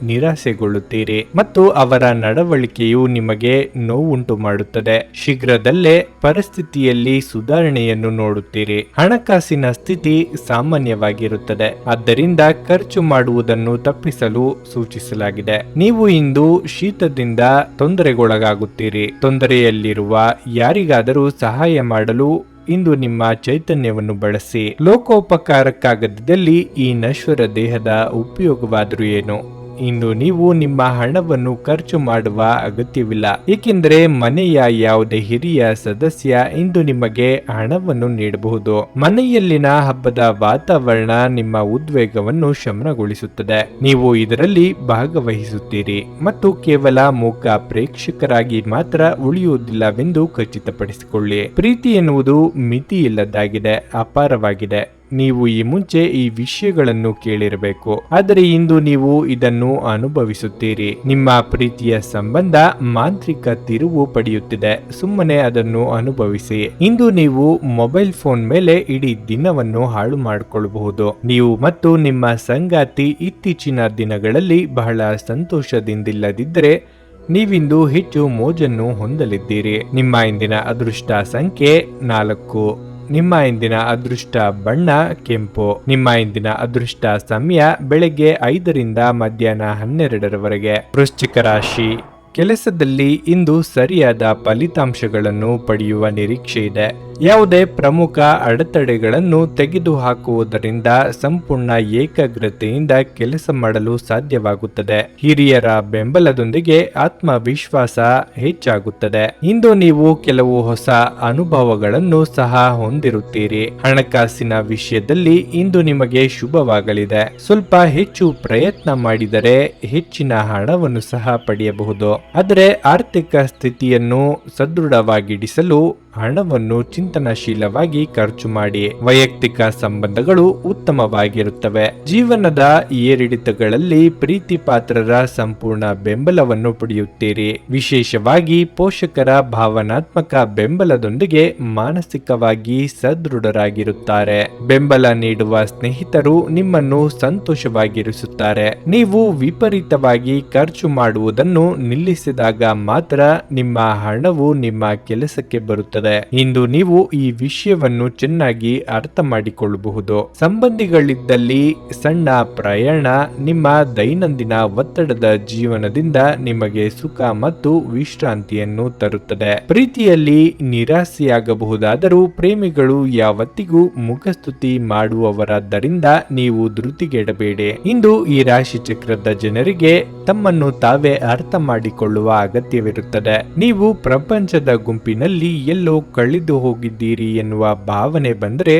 ನಿರಾಸೆಗೊಳ್ಳುತ್ತೀರಿ ಮತ್ತು ಅವರ ನಡವಳಿಕೆಯು ನಿಮಗೆ ನೋವುಂಟು ಮಾಡುತ್ತದೆ ಶೀಘ್ರದಲ್ಲೇ ಪರಿಸ್ಥಿತಿಯಲ್ಲಿ ಸುಧಾರಣೆಯನ್ನು ನೋಡುತ್ತೀರಿ. ಹಣಕಾಸಿನ ಸ್ಥಿತಿ ಸಾಮಾನ್ಯವಾಗಿರುತ್ತದೆ. ಆದ್ದರಿಂದ ಖರ್ಚು ಮಾಡುವುದನ್ನು ತಪ್ಪಿಸಲು ಸೂಚಿಸಲಾಗಿದೆ. ನೀವು ಇಂದು ಶೀತದಿಂದ ತೊಂದರೆಗೊಳಗಾಗುತ್ತೀರಿ. ತೊಂದರೆಯಲ್ಲಿರುವ ಯಾರಿಗಾದರೂ ಸಹಾಯ ಮಾಡಲು ಇಂದು ನಿಮ್ಮ ಚೈತನ್ಯವನ್ನು ಬಳಸಿ. ಲೋಕೋಪಕಾರಕ್ಕಾಗದಿದ್ದಲ್ಲಿ ಈ ನಶ್ವರ ದೇಹದ ಉಪಯೋಗವಾದರೂ ಏನು? ಇಂದು ನೀವು ನಿಮ್ಮ ಹಣವನ್ನು ಖರ್ಚು ಮಾಡುವ ಅಗತ್ಯವಿಲ್ಲ. ಏಕೆಂದರೆ ಮನೆಯ ಯಾವುದೇ ಹಿರಿಯ ಸದಸ್ಯ ಇಂದು ನಿಮಗೆ ಹಣವನ್ನು ನೀಡಬಹುದು. ಮನೆಯಲ್ಲಿನ ಹಬ್ಬದ ವಾತಾವರಣ ನಿಮ್ಮ ಉದ್ವೇಗವನ್ನು ಶಮನಗೊಳಿಸುತ್ತದೆ. ನೀವು ಇದರಲ್ಲಿ ಭಾಗವಹಿಸುತ್ತೀರಿ ಮತ್ತು ಕೇವಲ ಮೂಕ ಪ್ರೇಕ್ಷಕರಾಗಿ ಮಾತ್ರ ಉಳಿಯುವುದಿಲ್ಲವೆಂದು ಖಚಿತಪಡಿಸಿಕೊಳ್ಳಿ. ಪ್ರೀತಿ ಎನ್ನುವುದು ಮಿತಿಯಿಲ್ಲದಾಗಿದೆ ಅಪಾರವಾಗಿದೆ. ನೀವು ಈ ಮುಂಚೆ ಈ ವಿಷಯಗಳನ್ನು ಕೇಳಿರಬೇಕು. ಆದರೆ ಇಂದು ನೀವು ಇದನ್ನು ಅನುಭವಿಸುತ್ತೀರಿ. ನಿಮ್ಮ ಪ್ರೀತಿಯ ಸಂಬಂಧ ಮಾಂತ್ರಿಕ ತಿರುವು ಪಡೆಯುತ್ತಿದೆ. ಸುಮ್ಮನೆ ಅದನ್ನು ಅನುಭವಿಸಿ. ಇಂದು ನೀವು ಮೊಬೈಲ್ ಫೋನ್ ಮೇಲೆ ಇಡೀ ದಿನವನ್ನು ಹಾಳು ಮಾಡಿಕೊಳ್ಳಬಹುದು. ನೀವು ಮತ್ತು ನಿಮ್ಮ ಸಂಗಾತಿ ಇತ್ತೀಚಿನ ದಿನಗಳಲ್ಲಿ ಬಹಳ ಸಂತೋಷದಿಂದಿಲ್ಲದಿದ್ದರೆ ನೀವಿಂದು ಹೆಚ್ಚು ಮೋಜನ್ನು ಹೊಂದಲಿದ್ದೀರಿ. ನಿಮ್ಮ ಇಂದಿನ ಅದೃಷ್ಟ ಸಂಖ್ಯೆ ನಾಲ್ಕು. ನಿಮ್ಮ ಇಂದಿನ ಅದೃಷ್ಟ ಬಣ್ಣ, ಕೆಂಪು. ನಿಮ್ಮ ಇಂದಿನ ಅದೃಷ್ಟ ಸಮಯ ಬೆಳಗ್ಗೆ ಐದರಿಂದ ಮಧ್ಯಾಹ್ನ ಹನ್ನೆರಡರವರೆಗೆ. ವೃಶ್ಚಿಕ ರಾಶಿ. ಕೆಲಸದಲ್ಲಿ ಇಂದು ಸರಿಯಾದ ಫಲಿತಾಂಶಗಳನ್ನು ಪಡೆಯುವ ನಿರೀಕ್ಷೆ ಇದೆ. ಯಾವುದೇ ಪ್ರಮುಖ ಅಡೆತಡೆಗಳನ್ನು ತೆಗೆದುಹಾಕುವುದರಿಂದ ಸಂಪೂರ್ಣ ಏಕಾಗ್ರತೆಯಿಂದ ಕೆಲಸ ಮಾಡಲು ಸಾಧ್ಯವಾಗುತ್ತದೆ. ಹಿರಿಯರ ಬೆಂಬಲದೊಂದಿಗೆ ಆತ್ಮವಿಶ್ವಾಸ ಹೆಚ್ಚಾಗುತ್ತದೆ. ಇಂದು ನೀವು ಕೆಲವು ಹೊಸ ಅನುಭವಗಳನ್ನು ಸಹ ಹೊಂದಿರುತ್ತೀರಿ. ಹಣಕಾಸಿನ ವಿಷಯದಲ್ಲಿ ಇಂದು ನಿಮಗೆ ಶುಭವಾಗಲಿದೆ. ಸ್ವಲ್ಪ ಹೆಚ್ಚು ಪ್ರಯತ್ನ ಮಾಡಿದರೆ ಹೆಚ್ಚಿನ ಹಣವನ್ನು ಸಹ ಪಡೆಯಬಹುದು. ಆದರೆ ಆರ್ಥಿಕ ಸ್ಥಿತಿಯನ್ನು ಸದೃಢವಾಗಿಡಿಸಲು ಹಣವನ್ನು ಚಿಂತನಶೀಲವಾಗಿ ಖರ್ಚು ಮಾಡಿ ವೈಯಕ್ತಿಕ ಸಂಬಂಧಗಳು ಉತ್ತಮವಾಗಿರುತ್ತವೆ. ಜೀವನದ ಏರಿಳಿತಗಳಲ್ಲಿ ಪ್ರೀತಿ ಪಾತ್ರರ ಸಂಪೂರ್ಣ ಬೆಂಬಲವನ್ನು ಪಡೆಯುತ್ತೀರಿ. ವಿಶೇಷವಾಗಿ ಪೋಷಕರ ಭಾವನಾತ್ಮಕ ಬೆಂಬಲದೊಂದಿಗೆ ಮಾನಸಿಕವಾಗಿ ಸದೃಢರಾಗಿರುತ್ತಾರೆ. ಬೆಂಬಲ ನೀಡುವ ಸ್ನೇಹಿತರು ನಿಮ್ಮನ್ನು ಸಂತೋಷವಾಗಿರಿಸುತ್ತಾರೆ. ನೀವು ವಿಪರೀತವಾಗಿ ಖರ್ಚು ಮಾಡುವುದನ್ನು ನಿಲ್ಲಿಸಿದಾಗ ಮಾತ್ರ ನಿಮ್ಮ ಹಣವು ನಿಮ್ಮ ಕೆಲಸಕ್ಕೆ ಬರುತ್ತದೆ. ಇಂದು ನೀವು ಈ ವಿಷಯವನ್ನು ಚೆನ್ನಾಗಿ ಅರ್ಥ ಮಾಡಿಕೊಳ್ಳಬಹುದು ಸಂಬಂಧಿಗಳಿದ್ದಲ್ಲಿ ಸಣ್ಣ ಪ್ರಯಾಣ ನಿಮ್ಮ ದೈನಂದಿನ ಒತ್ತಡದ ಜೀವನದಿಂದ ನಿಮಗೆ ಸುಖ ಮತ್ತು ವಿಶ್ರಾಂತಿಯನ್ನು ತರುತ್ತದೆ. ಪ್ರೀತಿಯಲ್ಲಿ ನಿರಾಸೆಯಾಗಬಹುದಾದರೂ ಪ್ರೇಮಿಗಳು ಯಾವತ್ತಿಗೂ ಮುಖಸ್ತುತಿ ಮಾಡುವವರಾದ್ದರಿಂದ ನೀವು ಧೃತಿಗೆಡಬೇಡಿ. ಇಂದು ಈ ರಾಶಿ ಚಕ್ರದ ಜನರಿಗೆ ತಮ್ಮನ್ನು ತಾವೇ ಅರ್ಥ ಮಾಡಿಕೊಳ್ಳುವ ಅಗತ್ಯವಿರುತ್ತದೆ. ನೀವು ಪ್ರಪಂಚದ ಗುಂಪಿನಲ್ಲಿ ಎಲ್ಲೋ ಕಳೆದು ಹೋಗಿದ್ದೀರಿ ಎನ್ನುವ ಭಾವನೆ ಬಂದರೆ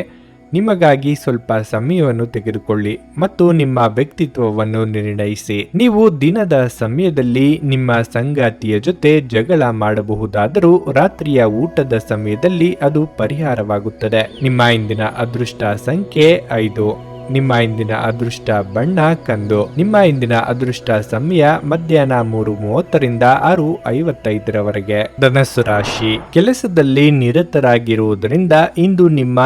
ನಿಮಗಾಗಿ ಸ್ವಲ್ಪ ಸಮಯವನ್ನು ತೆಗೆದುಕೊಳ್ಳಿ ಮತ್ತು ನಿಮ್ಮ ವ್ಯಕ್ತಿತ್ವವನ್ನು ನಿರ್ಣಯಿಸಿ. ನೀವು ದಿನದ ಸಮಯದಲ್ಲಿ ನಿಮ್ಮ ಸಂಗಾತಿಯ ಜೊತೆ ಜಗಳ ಮಾಡಬಹುದಾದರೂ ರಾತ್ರಿಯ ಊಟದ ಸಮಯದಲ್ಲಿ ಅದು ಪರಿಹಾರವಾಗುತ್ತದೆ. ನಿಮ್ಮ ಇಂದಿನ ಅದೃಷ್ಟ ಸಂಖ್ಯೆ ಐದು. ನಿಮ್ಮ ಇಂದಿನ ಅದೃಷ್ಟ ಬಣ್ಣ ಕಂದು. ನಿಮ್ಮ ಇಂದಿನ ಅದೃಷ್ಟ ಸಮಯ ಮಧ್ಯಾಹ್ನ ಮೂರು ಮೂವತ್ತರಿಂದ ಆರು ಐವತ್ತೈದರವರೆಗೆ. ಧನಸ್ಸು ರಾಶಿ. ಕೆಲಸದಲ್ಲಿ ನಿರತರಾಗಿರುವುದರಿಂದ ಇಂದು ನಿಮ್ಮ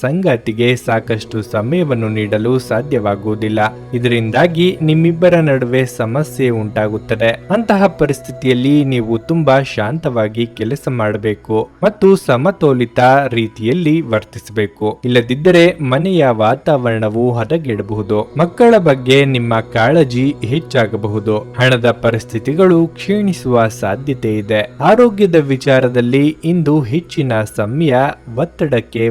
ಸಂಗಾತಿಗೆ ಸಾಕಷ್ಟು ಸಮಯವನ್ನು ನೀಡಲು ಸಾಧ್ಯವಾಗುವುದಿಲ್ಲ. ಇದರಿಂದಾಗಿ ನಿಮ್ಮಿಬ್ಬರ ನಡುವೆ ಸಮಸ್ಯೆ ಉಂಟಾಗುತ್ತದೆ. ಅಂತಹ ಪರಿಸ್ಥಿತಿಯಲ್ಲಿ ನೀವು ತುಂಬಾ ಶಾಂತವಾಗಿ ಕೆಲಸ ಮಾಡಬೇಕು ಮತ್ತು ಸಮತೋಲಿತ ರೀತಿಯಲ್ಲಿ ವರ್ತಿಸಬೇಕು. ಇಲ್ಲದಿದ್ದರೆ ಮನೆಯ ವಾತಾವರಣವು ಹದಗೆಡಬಹುದು. ಮಕ್ಕಳ ಬಗ್ಗೆ ನಿಮ್ಮ ಕಾಳಜಿ ಹೆಚ್ಚಾಗಬಹುದು. ಹಣದ ಪರಿಸ್ಥಿತಿಗಳು ಕ್ಷೀಣಿಸುವ ಸಾಧ್ಯತೆ ಇದೆ. ಆರೋಗ್ಯದ ವಿಚಾರದಲ್ಲಿ ಇಂದು ಹೆಚ್ಚಿನ ಸಮಯ ಒತ್ತಡಕ್ಕೆ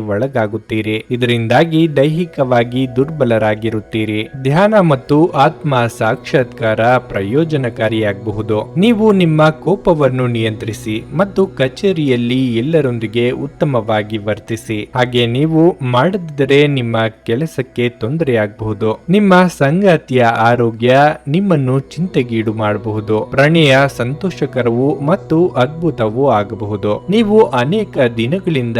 ಒಳಗಾಗುತ್ತೀರಿ ಇದರಿಂದಾಗಿ ದೈಹಿಕವಾಗಿ ದುರ್ಬಲರಾಗಿರುತ್ತೀರಿ. ಧ್ಯಾನ ಮತ್ತು ಆತ್ಮ ಸಾಕ್ಷಾತ್ಕಾರ ಪ್ರಯೋಜನಕಾರಿಯಾಗಬಹುದು. ನೀವು ನಿಮ್ಮ ಕೋಪವನ್ನು ನಿಯಂತ್ರಿಸಿ ಮತ್ತು ಕಚೇರಿಯಲ್ಲಿ ಎಲ್ಲರೊಂದಿಗೆ ಉತ್ತಮವಾಗಿ ವರ್ತಿಸಿ. ಹಾಗೆ ನೀವು ಮಾಡದಿದ್ದರೆ ನಿಮ್ಮ ಕೆಲಸಕ್ಕೆ ತೊಂದರೆಯಾಗಬಹುದು. ನಿಮ್ಮ ಸಂಗಾತಿಯ ಆರೋಗ್ಯ ನಿಮ್ಮನ್ನು ಚಿಂತೆಗೀಡು ಮಾಡಬಹುದು. ಪ್ರಣಯ ಸಂತೋಷಕರವೂ ಮತ್ತು ಅದ್ಭುತವೂ ಆಗಬಹುದು. ನೀವು ಅನೇಕ ದಿನಗಳಿಂದ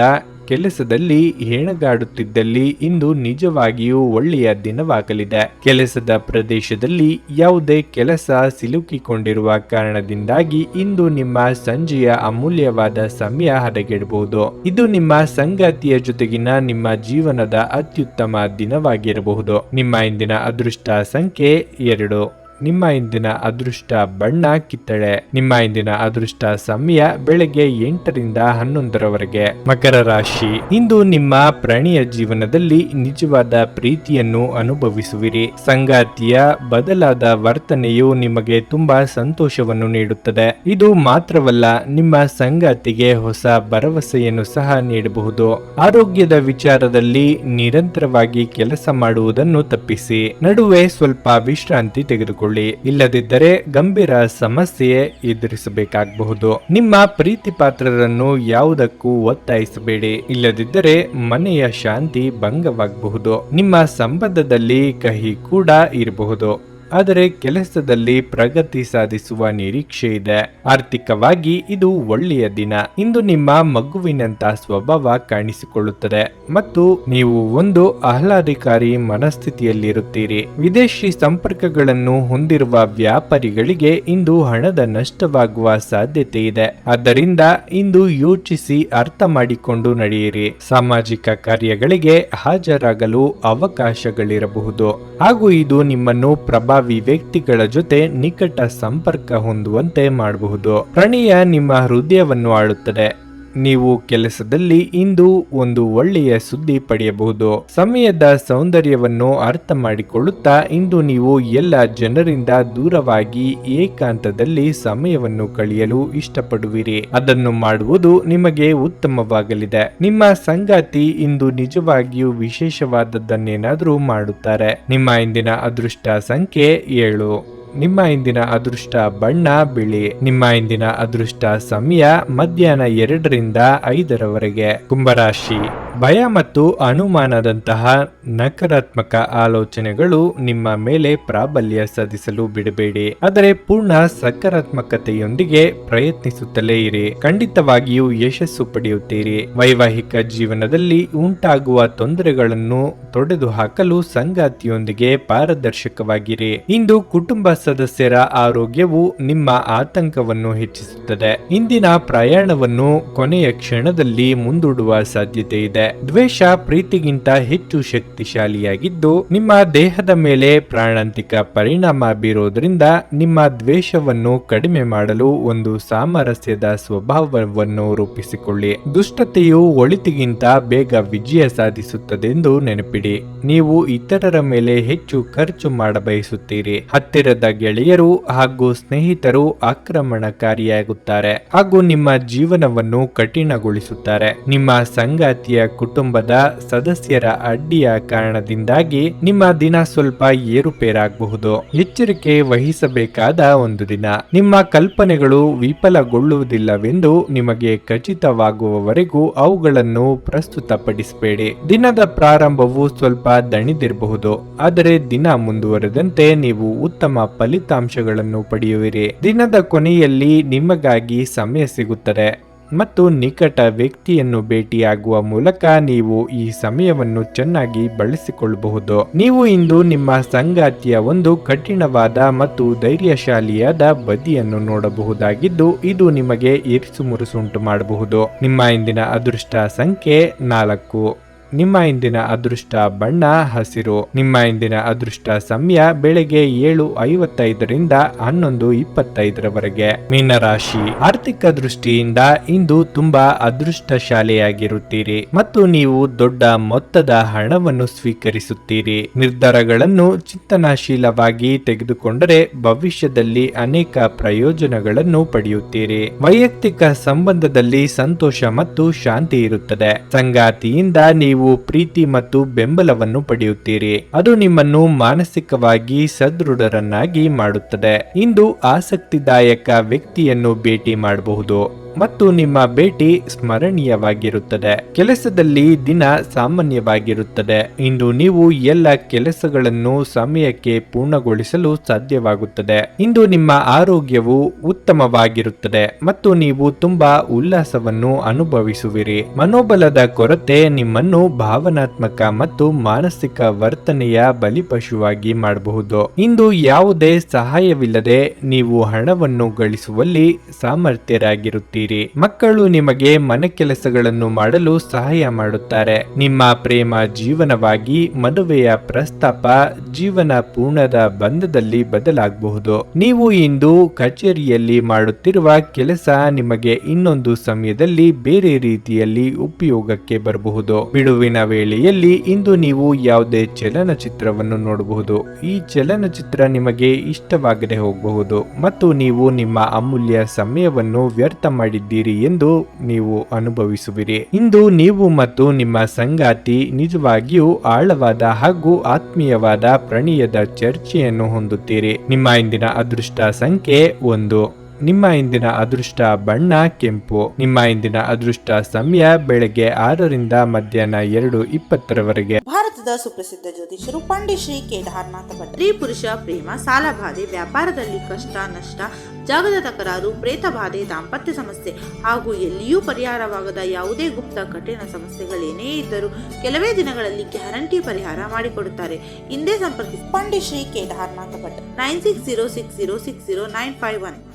ಕೆಲಸದಲ್ಲಿ ಹೆಣಗಾಡುತ್ತಿದ್ದಲ್ಲಿ ಇಂದು ನಿಜವಾಗಿಯೂ ಒಳ್ಳೆಯ ದಿನವಾಗಲಿದೆ. ಕೆಲಸದ ಪ್ರದೇಶದಲ್ಲಿ ಯಾವುದೇ ಕೆಲಸ ಸಿಲುಕಿಕೊಂಡಿರುವ ಕಾರಣದಿಂದಾಗಿ ಇಂದು ನಿಮ್ಮ ಸಂಜೆಯ ಅಮೂಲ್ಯವಾದ ಸಮಯ ಹದಗೆಡಬಹುದು. ಇದು ನಿಮ್ಮ ಸಂಗಾತಿಯ ಜೊತೆಗಿನ ನಿಮ್ಮ ಜೀವನದ ಅತ್ಯುತ್ತಮ ದಿನವಾಗಿರಬಹುದು. ನಿಮ್ಮ ಇಂದಿನ ಅದೃಷ್ಟ ಸಂಖ್ಯೆ ಎರಡು. ನಿಮ್ಮ ಇಂದಿನ ಅದೃಷ್ಟ ಬಣ್ಣ ಕಿತ್ತಳೆ. ನಿಮ್ಮ ಇಂದಿನ ಅದೃಷ್ಟ ಸಮಯ ಬೆಳಗ್ಗೆ ಎಂಟರಿಂದ ಹನ್ನೊಂದರವರೆಗೆ. ಮಕರ ರಾಶಿ, ಇಂದು ನಿಮ್ಮ ಪ್ರಾಣಿಯ ಜೀವನದಲ್ಲಿ ನಿಜವಾದ ಪ್ರೀತಿಯನ್ನು ಅನುಭವಿಸುವಿರಿ. ಸಂಗಾತಿಯ ಬದಲಾದ ವರ್ತನೆಯು ನಿಮಗೆ ತುಂಬಾ ಸಂತೋಷವನ್ನು ನೀಡುತ್ತದೆ. ಇದು ಮಾತ್ರವಲ್ಲ, ನಿಮ್ಮ ಸಂಗಾತಿಗೆ ಹೊಸ ಭರವಸೆಯನ್ನು ಸಹ ನೀಡಬಹುದು. ಆರೋಗ್ಯದ ವಿಚಾರದಲ್ಲಿ ನಿರಂತರವಾಗಿ ಕೆಲಸ ಮಾಡುವುದನ್ನು ತಪ್ಪಿಸಿ. ನಡುವೆ ಸ್ವಲ್ಪ ವಿಶ್ರಾಂತಿ ತೆಗೆದುಕೊಳ್ಳಿ. ಮಾಡಿಕೊಳ್ಳಿ ಇಲ್ಲದಿದ್ದರೆ ಗಂಭೀರ ಸಮಸ್ಯೆ ಎದುರಿಸಬೇಕಾಗಬಹುದು. ನಿಮ್ಮ ಪ್ರೀತಿ ಪಾತ್ರರನ್ನು ಯಾವುದಕ್ಕೂ ಒತ್ತಾಯಿಸಬೇಡಿ. ಇಲ್ಲದಿದ್ದರೆ ಮನೆಯ ಶಾಂತಿ ಭಂಗವಾಗಬಹುದು. ನಿಮ್ಮ ಸಂಬಂಧದಲ್ಲಿ ಕಹಿ ಕೂಡ ಇರಬಹುದು. ಆದರೆ ಕೆಲಸದಲ್ಲಿ ಪ್ರಗತಿ ಸಾಧಿಸುವ ನಿರೀಕ್ಷೆ ಇದೆ. ಆರ್ಥಿಕವಾಗಿ ಇದು ಒಳ್ಳೆಯ ದಿನ. ಇಂದು ನಿಮ್ಮ ಮಗುವಿನಂತ ಸ್ವಭಾವ ಕಾಣಿಸಿಕೊಳ್ಳುತ್ತದೆ. ಮತ್ತು ನೀವು ಒಂದು ಆಹ್ಲಾದಕಾರಿ ಮನಸ್ಥಿತಿಯಲ್ಲಿರುತ್ತೀರಿ. ವಿದೇಶಿ ಸಂಪರ್ಕಗಳನ್ನು ಹೊಂದಿರುವ ವ್ಯಾಪಾರಿಗಳಿಗೆ ಇಂದು ಹಣದ ನಷ್ಟವಾಗುವ ಸಾಧ್ಯತೆ ಇದೆ. ಆದ್ದರಿಂದ ಇಂದು ಯೋಚಿಸಿ ಅರ್ಥ ಮಾಡಿಕೊಂಡು ನಡೆಯಿರಿ. ಸಾಮಾಜಿಕ ಕಾರ್ಯಗಳಿಗೆ ಹಾಜರಾಗಲು ಅವಕಾಶಗಳಿರಬಹುದು. ಹಾಗೂ ಇದು ನಿಮ್ಮನ್ನು ಪ್ರಭಾವಿ ವ್ಯಕ್ತಿಗಳ ಜೊತೆ ನಿಕಟ ಸಂಪರ್ಕ ಹೊಂದುವಂತೆ ಮಾಡಬಹುದು. ಪ್ರಣೀಯ ನಿಮ್ಮ ಹೃದಯವನ್ನು ಆಳುತ್ತದೆ. ನೀವು ಕೆಲಸದಲ್ಲಿ ಇಂದು ಒಂದು ಒಳ್ಳೆಯ ಸುದ್ದಿ ಪಡೆಯಬಹುದು. ಸಮಯದ ಸೌಂದರ್ಯವನ್ನು ಅರ್ಥ ಮಾಡಿಕೊಳ್ಳುತ್ತಾ ಇಂದು ನೀವು ಎಲ್ಲ ಜನರಿಂದ ದೂರವಾಗಿ ಏಕಾಂತದಲ್ಲಿ ಸಮಯವನ್ನು ಕಳೆಯಲು ಇಷ್ಟಪಡುವಿರಿ. ಅದನ್ನು ಮಾಡುವುದು ನಿಮಗೆ ಉತ್ತಮವಾಗಲಿದೆ. ನಿಮ್ಮ ಸಂಗಾತಿ ಇಂದು ನಿಜವಾಗಿಯೂ ವಿಶೇಷವಾದದ್ದನ್ನೇನಾದರೂ ಮಾಡುತ್ತಾರೆ. ನಿಮ್ಮ ಇಂದಿನ ಅದೃಷ್ಟ ಸಂಖ್ಯೆ ಏಳು. ನಿಮ್ಮ ಇಂದಿನ ಅದೃಷ್ಟ ಬಣ್ಣ ಬಿಳಿ. ನಿಮ್ಮ ಇಂದಿನ ಅದೃಷ್ಟ ಸಮಯ ಮಧ್ಯಾಹ್ನ ಎರಡರಿಂದ ಐದರವರೆಗೆ. ಕುಂಭರಾಶಿ. ಭಯ ಮತ್ತು ಅನುಮಾನದಂತಹ ನಕಾರಾತ್ಮಕ ಆಲೋಚನೆಗಳು ನಿಮ್ಮ ಮೇಲೆ ಪ್ರಾಬಲ್ಯ ಸಾಧಿಸಲು ಬಿಡಬೇಡಿ. ಆದರೆ ಪೂರ್ಣ ಸಕಾರಾತ್ಮಕತೆಯೊಂದಿಗೆ ಪ್ರಯತ್ನಿಸುತ್ತಲೇ ಇರಿ. ಖಂಡಿತವಾಗಿಯೂ ಯಶಸ್ಸು ಪಡೆಯುತ್ತೀರಿ. ವೈವಾಹಿಕ ಜೀವನದಲ್ಲಿ ಉಂಟಾಗುವ ತೊಂದರೆಗಳನ್ನು ತೊಡೆದು ಹಾಕಲು ಸಂಗಾತಿಯೊಂದಿಗೆ ಪಾರದರ್ಶಕವಾಗಿರಿ. ಇಂದು ಕುಟುಂಬ ಸದಸ್ಯರ ಆರೋಗ್ಯವು ನಿಮ್ಮ ಆತಂಕವನ್ನು ಹೆಚ್ಚಿಸುತ್ತದೆ. ಇಂದಿನ ಪ್ರಯಾಣವನ್ನು ಕೊನೆಯ ಕ್ಷಣದಲ್ಲಿ ಮುಂದೂಡುವ ಸಾಧ್ಯತೆ ಇದೆ. ದ್ವೇಷ ಪ್ರೀತಿಗಿಂತ ಹೆಚ್ಚು ಶಕ್ತಿಶಾಲಿಯಾಗಿದ್ದು, ನಿಮ್ಮ ದೇಹದ ಮೇಲೆ ಪ್ರಾಣಾಂತಿಕ ಪರಿಣಾಮ ಬೀರೋದ್ರಿಂದ ನಿಮ್ಮ ದ್ವೇಷವನ್ನು ಕಡಿಮೆ ಮಾಡಲು ಒಂದು ಸಾಮರಸ್ಯದ ಸ್ವಭಾವವನ್ನು ರೂಪಿಸಿಕೊಳ್ಳಿ. ದುಷ್ಟತೆಯು ಒಳಿತಿಗಿಂತ ಬೇಗ ವಿಜಯ ಸಾಧಿಸುತ್ತದೆಂದು ನೆನಪಿಡಿ. ನೀವು ಇತರರ ಮೇಲೆ ಹೆಚ್ಚು ಖರ್ಚು ಮಾಡಬಯಸುತ್ತೀರಿ. ಹತ್ತಿರದ ಗೆಳೆಯರು ಹಾಗೂ ಸ್ನೇಹಿತರು ಆಕ್ರಮಣಕಾರಿಯಾಗುತ್ತಾರೆ ಹಾಗೂ ನಿಮ್ಮ ಜೀವನವನ್ನು ಕಠಿಣಗೊಳಿಸುತ್ತಾರೆ. ನಿಮ್ಮ ಸಂಗಾತಿಯ ಕುಟುಂಬದ ಸದಸ್ಯರ ಅಡ್ಡಿಯ ಕಾರಣದಿಂದಾಗಿ ನಿಮ್ಮ ದಿನ ಸ್ವಲ್ಪ ಏರುಪೇರಾಗಬಹುದು. ಎಚ್ಚರಿಕೆ ವಹಿಸಬೇಕಾದ ಒಂದು ದಿನ. ನಿಮ್ಮ ಕಲ್ಪನೆಗಳು ವಿಫಲಗೊಳ್ಳುವುದಿಲ್ಲವೆಂದು ನಿಮಗೆ ಖಚಿತವಾಗುವವರೆಗೂ ಅವುಗಳನ್ನು ಪ್ರಸ್ತುತಪಡಿಸಬೇಡಿ. ದಿನದ ಪ್ರಾರಂಭವು ಸ್ವಲ್ಪ ದಣಿದಿರಬಹುದು. ಆದರೆ ದಿನ ಮುಂದುವರೆದಂತೆ ನೀವು ಉತ್ತಮ ಫಲಿತಾಂಶಗಳನ್ನು ಪಡೆಯುವಿರಿ. ದಿನದ ಕೊನೆಯಲ್ಲಿ ನಿಮಗಾಗಿ ಸಮಯ ಸಿಗುತ್ತದೆ. ಮತ್ತು ನಿಕಟ ವ್ಯಕ್ತಿಯನ್ನು ಭೇಟಿಯಾಗುವ ಮೂಲಕ ನೀವು ಈ ಸಮಯವನ್ನು ಚೆನ್ನಾಗಿ ಬಳಸಿಕೊಳ್ಳಬಹುದು. ನೀವು ಇಂದು ನಿಮ್ಮ ಸಂಗಾತಿಯ ಒಂದು ಕಠಿಣವಾದ ಮತ್ತು ಧೈರ್ಯಶಾಲಿಯಾದ ಬದಿಯನ್ನು ನೋಡಬಹುದಾಗಿದ್ದು, ಇದು ನಿಮಗೆ ಇರಿಸು ಮುರುಸುಂಟು ಮಾಡಬಹುದು. ನಿಮ್ಮ ಇಂದಿನ ಅದೃಷ್ಟ ಸಂಖ್ಯೆ ನಾಲ್ಕು. ನಿಮ್ಮ ಇಂದಿನ ಅದೃಷ್ಟ ಬಣ್ಣ, ಹಸಿರು. ನಿಮ್ಮ ಇಂದಿನ ಅದೃಷ್ಟ ಸಮಯ ಬೆಳಗ್ಗೆ ಏಳು ಐವತ್ತೈದರಿಂದ ಹನ್ನೊಂದು ಇಪ್ಪತ್ತೈದರವರೆಗೆ. ಮೀನರಾಶಿ. ಆರ್ಥಿಕ ದೃಷ್ಟಿಯಿಂದ ಇಂದು ತುಂಬಾ ಅದೃಷ್ಟಶಾಲಿಯಾಗಿರುತ್ತೀರಿ ಮತ್ತು ನೀವು ದೊಡ್ಡ ಮೊತ್ತದ ಹಣವನ್ನು ಸ್ವೀಕರಿಸುತ್ತೀರಿ. ನಿರ್ಧಾರಗಳನ್ನು ಚಿಂತನಾಶೀಲವಾಗಿ ತೆಗೆದುಕೊಂಡರೆ ಭವಿಷ್ಯದಲ್ಲಿ ಅನೇಕ ಪ್ರಯೋಜನಗಳನ್ನು ಪಡೆಯುತ್ತೀರಿ. ವೈಯಕ್ತಿಕ ಸಂಬಂಧದಲ್ಲಿ ಸಂತೋಷ ಮತ್ತು ಶಾಂತಿ ಇರುತ್ತದೆ. ಸಂಗಾತಿಯಿಂದ ನೀವು ಪ್ರೀತಿ ಮತ್ತು ಬೆಂಬಲವನ್ನು ಪಡೆಯುತ್ತೀರಿ. ಅದು ನಿಮ್ಮನ್ನು ಮಾನಸಿಕವಾಗಿ ಸದೃಢರನ್ನಾಗಿ ಮಾಡುತ್ತದೆ. ಇಂದು ಆಸಕ್ತಿದಾಯಕ ವ್ಯಕ್ತಿಯನ್ನು ಭೇಟಿ ಮಾಡಬಹುದು. ಮತ್ತು ನಿಮ್ಮ ಭೇಟಿ ಸ್ಮರಣೀಯವಾಗಿರುತ್ತದೆ. ಕೆಲಸದಲ್ಲಿ ದಿನ ಸಾಮಾನ್ಯವಾಗಿರುತ್ತದೆ. ಇಂದು ನೀವು ಎಲ್ಲ ಕೆಲಸಗಳನ್ನು ಸಮಯಕ್ಕೆ ಪೂರ್ಣಗೊಳಿಸಲು ಸಾಧ್ಯವಾಗುತ್ತದೆ. ಇಂದು ನಿಮ್ಮ ಆರೋಗ್ಯವು ಉತ್ತಮವಾಗಿರುತ್ತದೆ ಮತ್ತು ನೀವು ತುಂಬಾ ಉಲ್ಲಾಸವನ್ನು ಅನುಭವಿಸುವಿರಿ. ಮನೋಬಲದ ಕೊರತೆ ನಿಮ್ಮನ್ನು ಭಾವನಾತ್ಮಕ ಮತ್ತು ಮಾನಸಿಕ ವರ್ತನೆಯ ಬಲಿಪಶುವಾಗಿ ಮಾಡಬಹುದು. ಇಂದು ಯಾವುದೇ ಸಹಾಯವಿಲ್ಲದೆ ನೀವು ಹಣವನ್ನು ಗಳಿಸುವಲ್ಲಿ ಸಾಮರ್ಥ್ಯರಾಗಿರುತ್ತೀರಿ. ಮಕ್ಕಳು ನಿಮಗೆ ಮನೆ ಕೆಲಸಗಳನ್ನು ಮಾಡಲು ಸಹಾಯ ಮಾಡುತ್ತಾರೆ. ನಿಮ್ಮ ಪ್ರೇಮ ಜೀವನವಾಗಿ ಮದುವೆಯ ಪ್ರಸ್ತಾಪ ಜೀವನ ಪೂರ್ಣದ ಬಂಧದಲ್ಲಿ ಬದಲಾಗಬಹುದು. ನೀವು ಇಂದು ಕಚೇರಿಯಲ್ಲಿ ಮಾಡುತ್ತಿರುವ ಕೆಲಸ ನಿಮಗೆ ಇನ್ನೊಂದು ಸಮಯದಲ್ಲಿ ಬೇರೆ ರೀತಿಯಲ್ಲಿ ಉಪಯೋಗಕ್ಕೆ ಬರಬಹುದು. ಬಿಡುವಿನ ವೇಳೆಯಲ್ಲಿ ಇಂದು ನೀವು ಯಾವುದೇ ಚಲನಚಿತ್ರವನ್ನು ನೋಡಬಹುದು. ಈ ಚಲನಚಿತ್ರ ನಿಮಗೆ ಇಷ್ಟವಾಗದೆ ಹೋಗಬಹುದು ಮತ್ತು ನೀವು ನಿಮ್ಮ ಅಮೂಲ್ಯ ಸಮಯವನ್ನು ವ್ಯರ್ಥ ಮಾಡಿ ಮಾಡಿದ್ದೀರಿ ಎಂದು ನೀವು ಅನುಭವಿಸುವಿರಿ. ಇಂದು ನೀವು ಮತ್ತು ನಿಮ್ಮ ಸಂಗಾತಿ ನಿಜವಾಗಿಯೂ ಆಳವಾದ ಹಾಗೂ ಆತ್ಮೀಯವಾದ ಪ್ರಣಯದ ಚರ್ಚೆಯನ್ನು ಹೊಂದುತ್ತೀರಿ. ನಿಮ್ಮ ಇಂದಿನ ಅದೃಷ್ಟ ಸಂಖ್ಯೆ ಒಂದು. ನಿಮ್ಮ ಇಂದಿನ ಅದೃಷ್ಟ ಬಣ್ಣ, ಕೆಂಪು. ನಿಮ್ಮ ಇಂದಿನ ಅದೃಷ್ಟ ಸಮಯ ಬೆಳಗ್ಗೆ ಆರರಿಂದ ಮಧ್ಯಾಹ್ನ ಎರಡು ಇಪ್ಪತ್ತರವರೆಗೆ. ಭಾರತದ ಸುಪ್ರಸಿದ್ಧ ಜ್ಯೋತಿಷರು ಪಂಡಿತ್ ಶ್ರೀ ಕೇದಾರನಾಥ ಭಟ್. ಸ್ತ್ರೀ ಪುರುಷ ಪ್ರೇಮ ಸಾಲ ಬಾಧೆ ವ್ಯಾಪಾರದಲ್ಲಿ ಕಷ್ಟ, ನಷ್ಟ, ಜಾಗದ ತಕರಾರು ಪ್ರೇತ ಬಾಧೆ ದಾಂಪತ್ಯ ಸಮಸ್ಯೆ ಹಾಗೂ ಎಲ್ಲಿಯೂ ಪರಿಹಾರವಾಗದ ಯಾವುದೇ ಗುಪ್ತ ಕಠಿಣ ಸಮಸ್ಯೆಗಳೇನೇ ಇದ್ದರೂ ಕೆಲವೇ ದಿನಗಳಲ್ಲಿ ಗ್ಯಾರಂಟಿ ಪರಿಹಾರ ಮಾಡಿಕೊಡುತ್ತಾರೆ. ಹಿಂದೆ ಸಂಪರ್ಕಿಸಿ. Pandit Shri Kedarnath Bhat. Nine six zero six zero six zero nine five one.